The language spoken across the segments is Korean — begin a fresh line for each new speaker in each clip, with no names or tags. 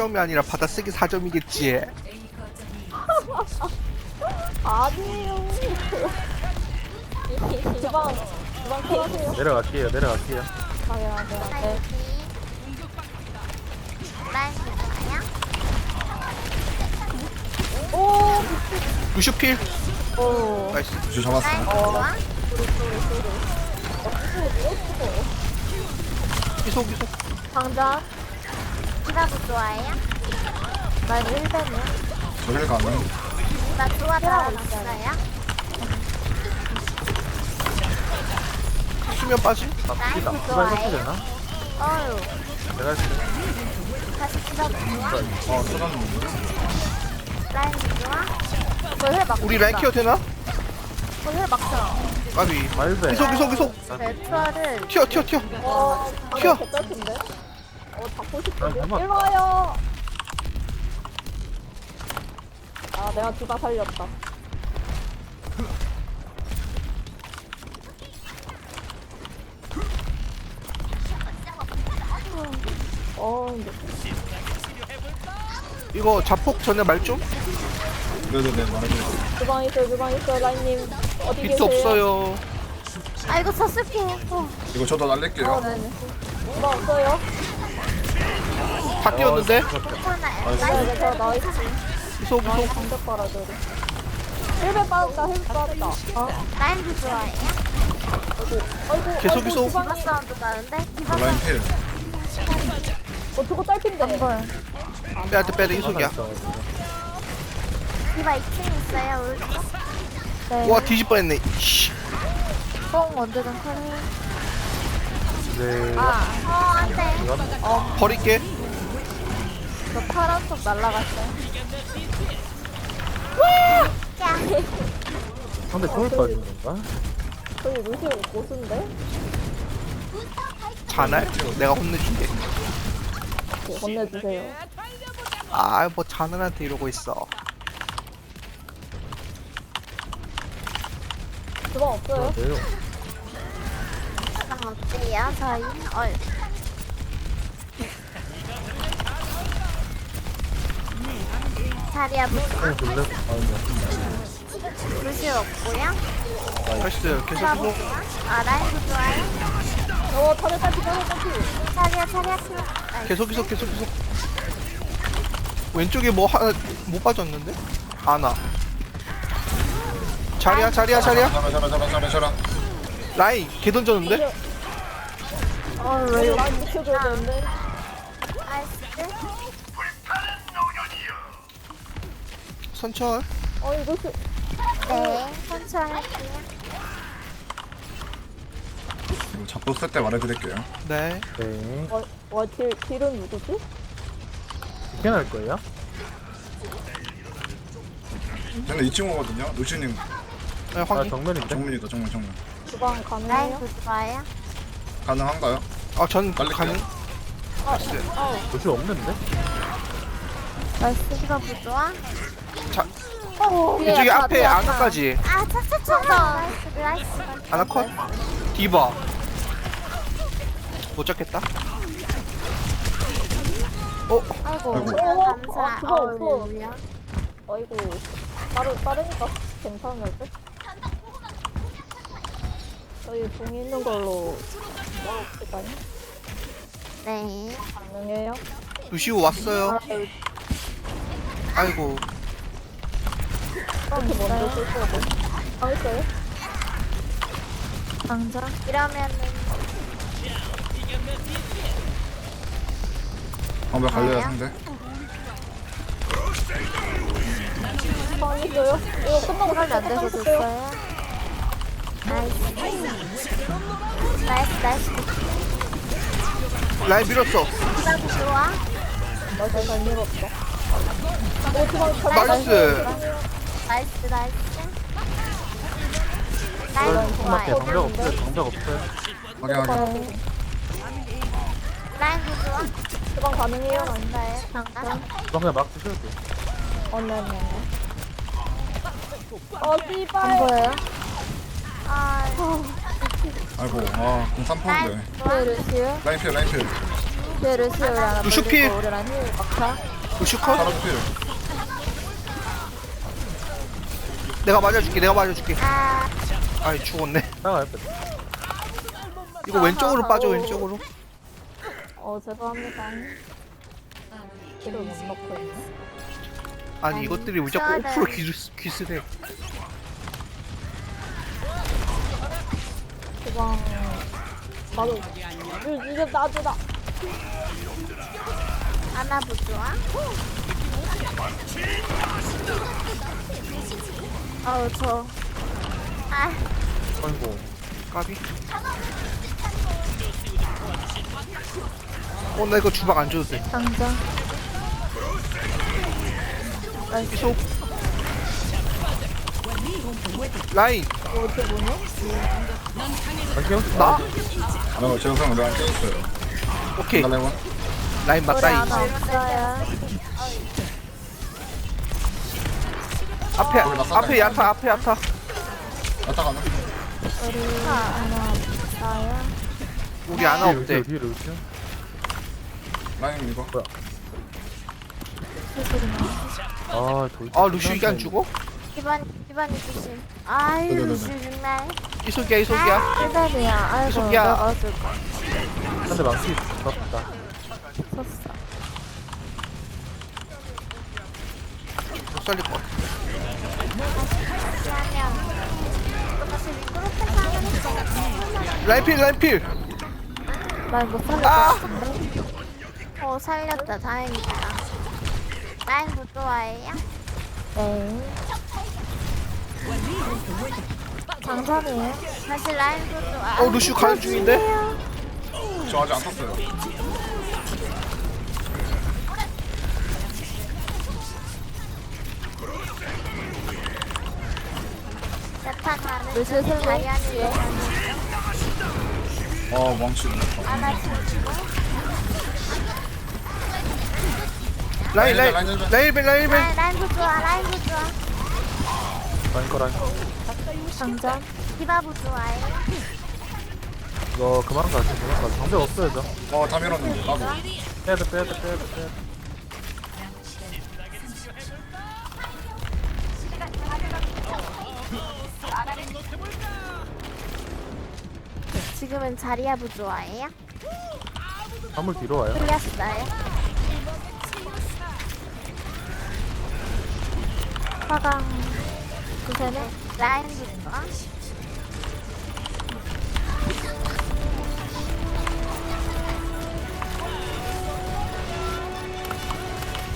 4점이 아니라 받아쓰기 4점이겠지.
아니에요. 주방, 주방 켜세요.
내려갈게요 내려갈게요
당연하 네.
라인 좋아요?
오,
루슈필.
오.
나이스.
주
좋아?
이속 이속.
당장.
디바도 좋아해요?
난 1ben이야.
저길 가는.
나 좋아
빠짐.
아
라인
피다 피가
좋아해요?
되나?
어휴
내가 할게
다시 디바도 좋아?
어, 쏟았는데.
라인 좋아?
저힐 막.
우리 라인 케어 되나?
저힐 막자.
까비.
말배
이속 이속 이속.
레투어를
튀어 튀어 튀어.
어,
튀어.
개짤인데? 어, 잡고
아,
싶은데?
잠깐만.
일로 와요. 아, 내가 디바 살렸다. 어, 근데
이거 자폭 전에 말 좀.
네네네, 말해줘요.
주방 있어요, 주방 있어요, 라인님. 어디
비트
계세요?
없어요.
아 이거 저 스피해 어.
이거 저도 날릴게요.
어, 네네. 주방 없어요? 다저 나이스.
이속.
방벽 빨아줘야 돼. 힐배 빠졌다, 힐배 빠졌다. 어,
라인도 좋아해요?
아이고,
계속
아이고,
이속.
주방-
디바 사운드 나는데? 디바
라인 필.
어, 저거 딸핀데. 안 보여.
빼야돼 빼야돼 이속이야.
디바 2층 있어요 오른쪽?
네.
와 뒤집 뻔했네. 씨.
뽕 언제든 칼해.
네
아, 어 안돼
버릴게.
저 파란 속 날라갔어요.
야
상대 초월 빠진 건가?
저기 루시오 고수인데?
자날? 내가 혼내줄게.
네, 건네주세요.
아 뭐 자날한테 이러고 있어.
주방 없어요?
네요
상 어때요 저희? 얼 자리야 무
그냥 볼래? 아니야
루시 없고요.
계속
디바도
이속.
좋아? 아 라인도 좋아요?
어, 다들 딸피, 다들 딸피.
자리야 자리야.
계속 이속 계속 이속. 왼쪽에 뭐 하나 못 빠졌는데? 아나. 자리야 자리야 자리야. 라인 개 던졌는데?
아, 왜 라인 지켜줘야 되는데?
나이스
선천.
어, 이거 그,
네 할게요
이거 잡고 쓸 때 말해드릴게요.
네.
네
와, 와, 딜, 딜은 누구지?
이렇게 할 거예요?
저는 2층 오거든요. 루시님
네
아
확인.
정면인데?
정문이다, 정문, 정문.
주방 가능해요?
좋아요?
가능한가요?
아전
빨리
가능.
도시 없는데?
나이스.
디바 부 좋아?
자
어,
이쪽에 앞에 아나까지.
아 차차차차 나이스 나이스
아나 컷. 디바. 못 잡겠다. 어
아이고
아이고.
감사
아, 그거 없어.
어울려
어이구. 빠르, 빠르니까 괜찮을 듯? 저희 공 있는 걸로 넣어볼까요?
네
가능해요?
루시오 왔어요. 아이고
이렇게 먼저 쓸 거고. 아, 있어요?
당장 이러면은
방벽 갈려요,
뭐예요?
상대.
아, 있어요? 이거 끝나고
그러면 안 돼서. 줬어요 나이스 나이스 나이스
라인 밀었어.
디바도 좋아?
나이스, 잘 밀었다. 오, 주방 잘
나이스.
나이스 나이스 라인
손밖에
좋아요
방벽 없어요 방벽 없어요
확인하게.
라인도 좋아?
주방 가능해요?
나이스 방금
그냥 막 드셔도 돼요
어, 네, 네, 네. 어, 씨발.
안 보여요? 아
아이고, 아, 공 3%인데.
라인 좋아?
루시오?
라인 필, 라인 필.
뒤에 루시오 우리 하나
루시오
물리고
필.
우리랑 힐 막차
루슈 컷?
바로 필.
내가 맞아줄게 내가 맞아줄게.
아,
아이 죽었네.
옆에.
이거 왼쪽으로 빠져 왼쪽으로.
어 죄송합니다. 힐을 못 넣고 있네.
아니 이것들이 왜 자꾸
시원해.
5% 귀스, 귀스래
주방 나도 이거 이게 나주다.
하나 부좋아.
아우 저
아,
아이고.
까비 어 나 이거 주방 안 줘도 돼
당장
계속 라인
어떻게 보냐?
갈게요.
나?
어, 제가 상 내가 깨 있어요.
오케이. 라인
하나 없어요
앞에
거기 나
앞에 야타 앞에 야타
왔다 가나?
우리 하나 없어요
우리 아나 없대
루시오, 뒤에 루시오.
라인 이거.
아, 돌.
아 루슈 이게 안 죽어?
이번, 이번이 조심. 아유. 루시 정말.
이속이야 이속이야
힐벤이야 아이고
속이야.
내가 어쩔 거
한대 망치.
쳤어
못 살릴 것 같아
그러면. 다시 미끄럽게 하는 거.
라인필 라인필
난못 살릴 것
아!
같은데
어, 살렸다. 다행이다. 라인 부좋아해요?
네 장전이에요
다시 라인 부좋아.
어 루슈 가는 중인데?
저 아직 안 탔어요.
루시
중.
슬로
자리하는
뒤에
어, 망치.
라인 라인
라인, 라인, 라인.
라인필 라인필
라인, 라인 부좋아. 라인 부좋아.
라인 거 라인.
장전
디바?
이거 그만 가지, 그만 가지. 방벽 없어요, 저.
어, 다 밀었는데. 나도.
빼야 돼, 빼야 돼, 빼야 돼, 빼야 돼.
지금은 자리야 부좋아해요?
화물 뒤로 와요.
틀렸어요.
화강 그세네
라인 부좋아.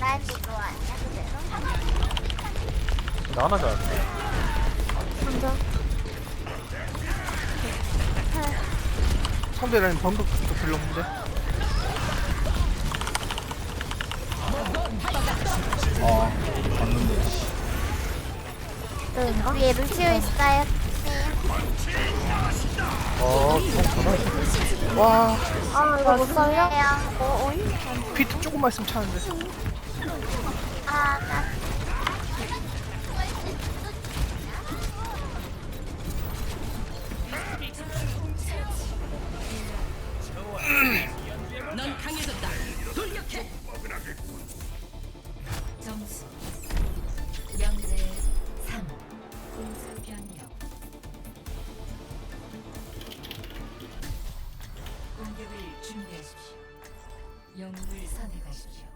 라인 부 좋아해요? 그대로?
나 하나 잘.
장전
상대 라인 별로 없는데
어, 봤는데.
뜨는가?
위에 루시오 있어요.
어, 좀 전화.
와아 이거 못 살려?
해요. 어, 어이?
피트 조금만 있으면 차는데
아, 나
점수. 0대 3 공수 변경. 공격을 준비하십시오. 영웅을 선택하십시오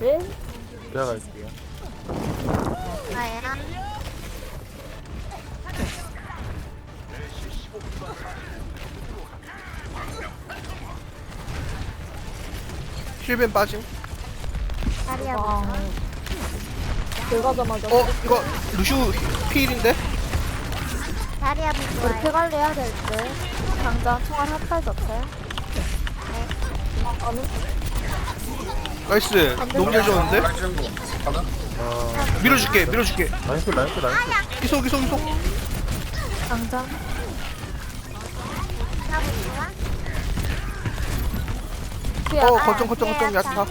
어
왜지?
제가 갈게요.
나야.
힐벤 빠짐
다리야
와.
보자.
들어가자마자.
어 이거 루슈 필인데?
다리야
우리
보자.
피 관리 해야 될 듯. 당장 총알 한발 줬어요. 아니,
나이스 너무
잘거 가능?
밀어줄게 밀어줄게
라인필 라인필 라인필
이속 이속 이속
당장.
어
아,
거점 거점 거점 야타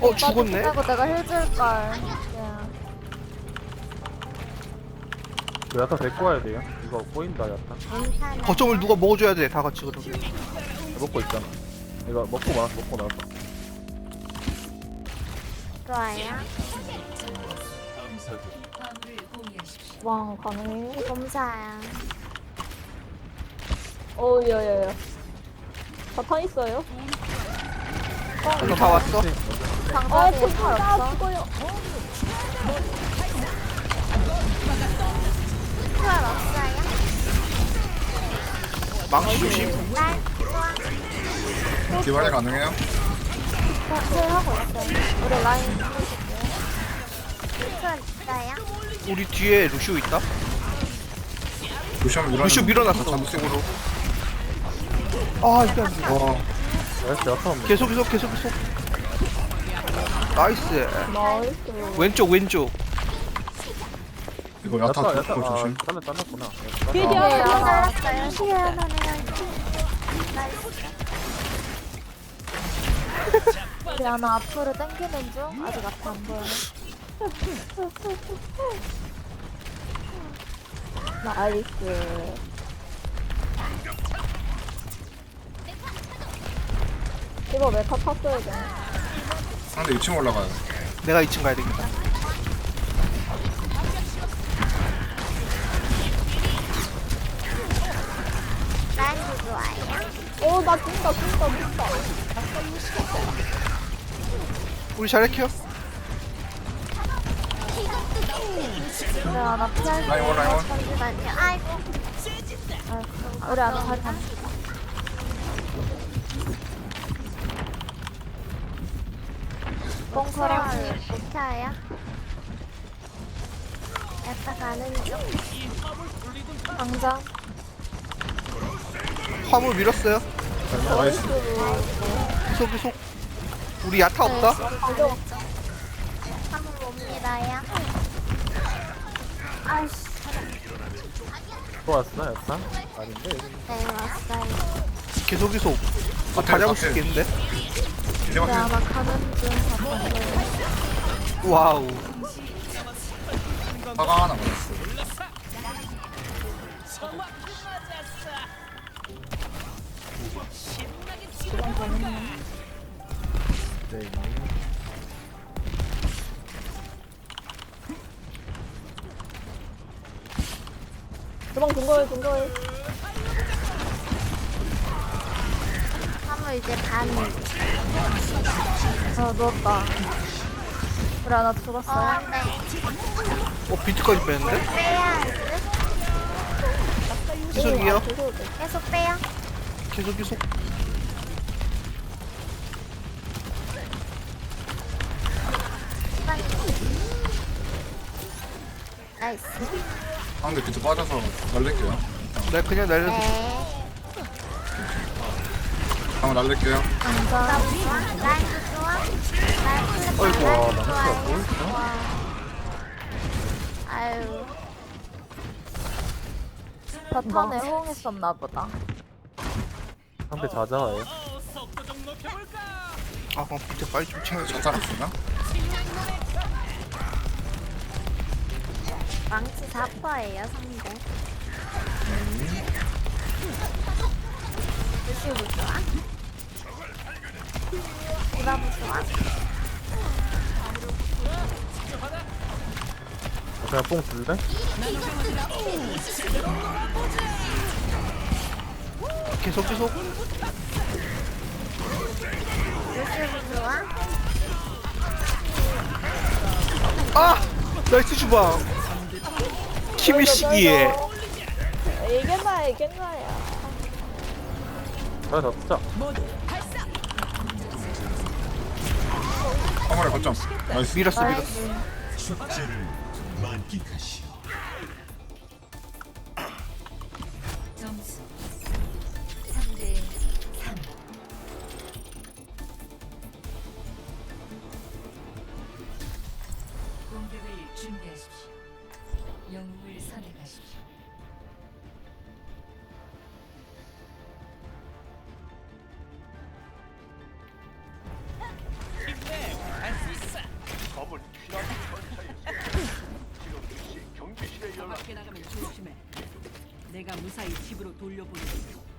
오.
어 죽었네
하고 내가 힐 줄걸. 야.
그 야타 데리고 와야 돼요 이거 꼬인다 야타.
거점을 누가 먹어줘야 돼다 같이 그러면
먹고 있잖아 이거 먹고 나왔어 먹고 나왔어
좋아요.
왕 가능해.
검사야.
어, 야, 야, 야. 자탄 있어요?
다 왔어?
아,
방법이
진짜
없어.
죽어요.
필요할 없어요.
망치 조심
날 좋아.
기발이 가능해요?
힐 하고 있어요. 우리 라인.
있어요.
우리 뒤에 루슈 있다
루시안 밀어
루슈 밀어놨어
잠수으로
아 이게 안돼
와
나이스 야타 없네
계속 계속 계속 계속 나이스
나이스.
왼쪽 왼쪽
이거 야타
야타
도
야타
조심
아 잘랐 잘랐구나
뒤에. 뒤에
하나. 날았어요. 시계 하나 내가
뒤에 하나 앞으로 당기는 중. 아직 앞에 안 보여요. 나이스. 이거 메카 탔어야 돼.
상대 2층 올라가요
내가 2층 가야 되겠다
오, 나 죽는다, 죽는다, 죽는다.
우리 잘해 켜
우리 하나 피할
라인 원 라인 원
잠시만요. 아이고.
아, 우리 하나 잘 탔. 뻥커랑
필요할 못 켜요. 약간 가는 중.
당장.
화물 밀었어요
나이스
이속 우리 야타 없다.
한번 봅니다요. 아이씨.
또 왔어 야타? 아닌데
네, 왔어요.
계속 이속 아, 다 잡을 수 있겠는데
우리
대박
하나 가는 중.
와우
화가 하나 맞았어
네
도망 둥거해, 둥거해.
한번 이제 반.
아, 누웠다. 우리 하나
어,
죽었어요.
네.
어 비트까지 뺐는데?
빼야 돼.
계속이요.
계속
빼요.
계속 계속
나이스.
상대 비트 빠져서 날릴게요
내가 그냥 날려도
네.
한번 날릴게요
당장.
좋아. 라인도 좋아. 라인 플랫
어이구,
라인도
나
좋아요.
뭐 있어?
와. 아유.
자탄에 호응했었나 보다.
상대
높여볼까?
아 그럼 비트 빨리 좀 챙겨줘
자탄 없나?
망치 4%예요, 상대. 루시우도 좋아. 디바도 좋아.
그냥 뽕 줄래?
계속 계속
루시우도 좋아.
아! 나이스 주방 팀의 시기에.
이겼나야 이겼나야.
잘 잡자
화물에 거점. 나이스.
밀었어 밀었어.
점수
무사히 집으로 돌려보내.
공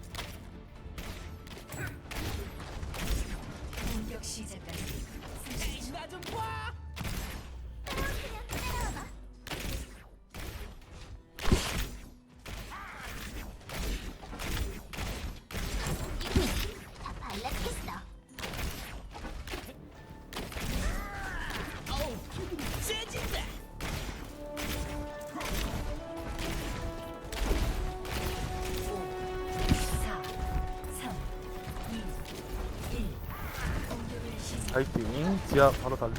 파이팅 지하 바로 달려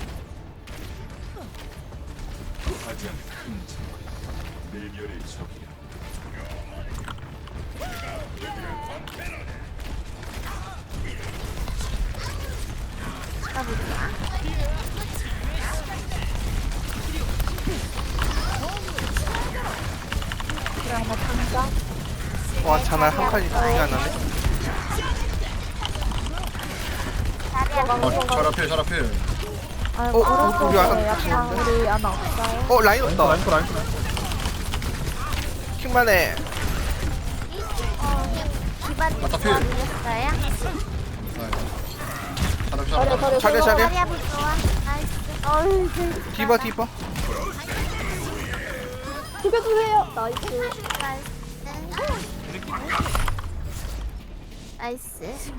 뭐 당장
와 자날 한 칸이 안 나네
어, 잘 앞에, 잘 앞에.
아이고
어,
오른쪽에
우리 아나
약간 우리 아나 없어요?
어 라인 없다
라인코
킹만해
디바님
아까
좋아
필.
밀렸어요?
잘해,
자리야
잘해.
자리야
자리야, 자리야.
자리아부 좋아. 나이스. 어이, 그
디바 디바
죽여주세요 나이스
나이스. 나이스.